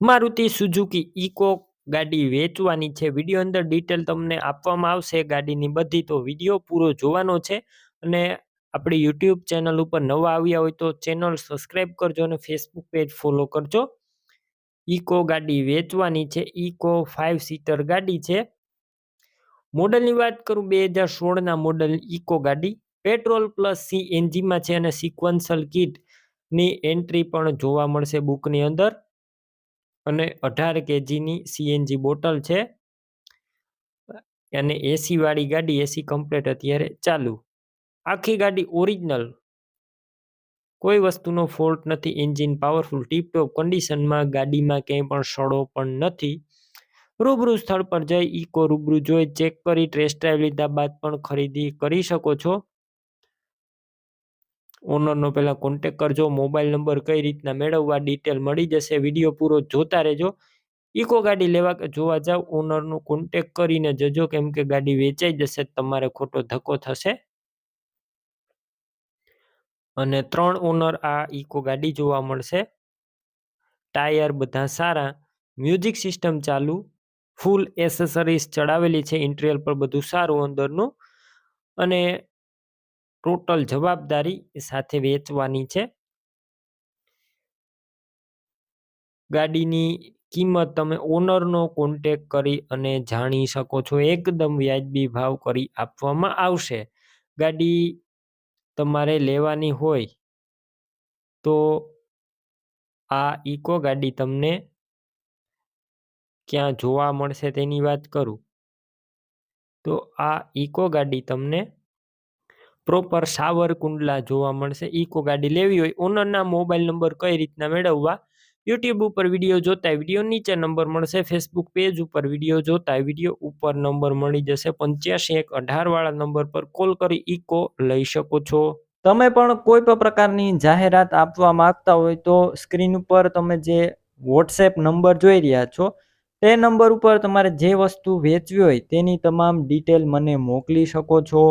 Maruti Suzuki eco ગાડી વેચવાની છે. વીડિયો અંદર ડિટેલ તમને આપવામાં આવશે. ગાડીની બધી તો વીડિયો પૂરો જોવાનો છે. અને આપણી યુટ્યુબ ચેનલ ઉપર નવા આવ્યા હોય તો ચેનલ સબસ્ક્રાઈબ કરજો અને ફેસબુક પેજ ફોલો કરજો. ઇકો ગાડી વેચવાની છે. ઇકો ફાઇવ સીટર ગાડી છે. મોડલની વાત કરું, બે હજાર સોળના મોડલ ઇકો ગાડી. પેટ્રોલ પ્લસ સીએનજીમાં છે અને સિક્વન્સલ કિટની એન્ટ્રી પણ જોવા મળશે બુકની અંદર. અને અઢાર કેજીની સીએનજી બોટલ છે. અને એસી વાળી ગાડી એસી કમ્પ્લેટ અત્યારે ચાલુ. આખી ગાડી ઓરિજિનલ કોઈ વસ્તુનો ફોલ્ટ નથી એન્જિન પાવરફુલ ટીપટોપ કન્ડિશનમાં ગાડીમાં ક્યાંય પણ સડો પણ નથી. રૂબરૂ સ્થળ પર જઈ ઇકો રૂબરૂ જોઈ ચેક કરી ટેસ્ટ ડ્રાઈવ લીધા બાદ પણ ખરીદી કરી શકો છો. ઓનરનો પહેલાં કોન્ટેક કરજો મોબાઈલ નંબર કઈ રીતના મેળવવા ડિટેલ મળી જશે વીડિયો પૂરો જોતા રહેજો. ઇકો ગાડી લેવા જોવા જાવ, ઓનરનો કોન્ટેક કરીને જજો, કેમ કે ગાડી વેચાઈ જશે, તમારે ખોટો ધક્કો થશે. અને ત્રણ ઓનર આ ઇકો ગાડી જોવા મળશે. ટાયર બધા સારા મ્યુઝિક સિસ્ટમ ચાલુ ફૂલ એસેસરીઝ ચડાવેલી છે ઇન્ટિરિયર પર બધું સારું અંદરનું. અને ટોટલ જવાબદારી સાથે વેચવાની છે. ગાડીની કિંમત તમે ઓનરનો કોન્ટેક કરી અને જાણી શકો છો, એકદમ વ્યાજબી ભાવ કરી આપવામાં આવશે. ગાડી તમારે લેવાની હોય તો આ ઇકો ગાડી તમને ક્યાં જોવા મળશે તેની વાત કરું. તો આ ઇકો ગાડી તમને પ્રોપર સાવરકુંડલા જોવા મળશે. ઇકો ગાડી લેવી હોય, ઓનરના મોબાઈલ નંબર કઈ રીતના મેળવવા? યુટ્યુબ ઉપર વીડિયો જોતા વીડિયો, નીચે નંબર મળશે. ફેસબુક પેજ ઉપર વીડિયો જોતા વીડિયો ઉપર નંબર મળી જશે. પંચ્યાસી એક અઢારવાળા નંબર પર કોલ કરી ઇકો લઈ શકો છો. તમે પણ કોઈ પણ પ્રકારની જાહેરાત આપવા માંગતા હોય તો સ્ક્રીન ઉપર તમે જે વોટ્સએપ નંબર જોઈ રહ્યા છો, તે નંબર ઉપર તમારે જે વસ્તુ વેચવી હોય તેની તમામ ડિટેલ મને મોકલી શકો છો.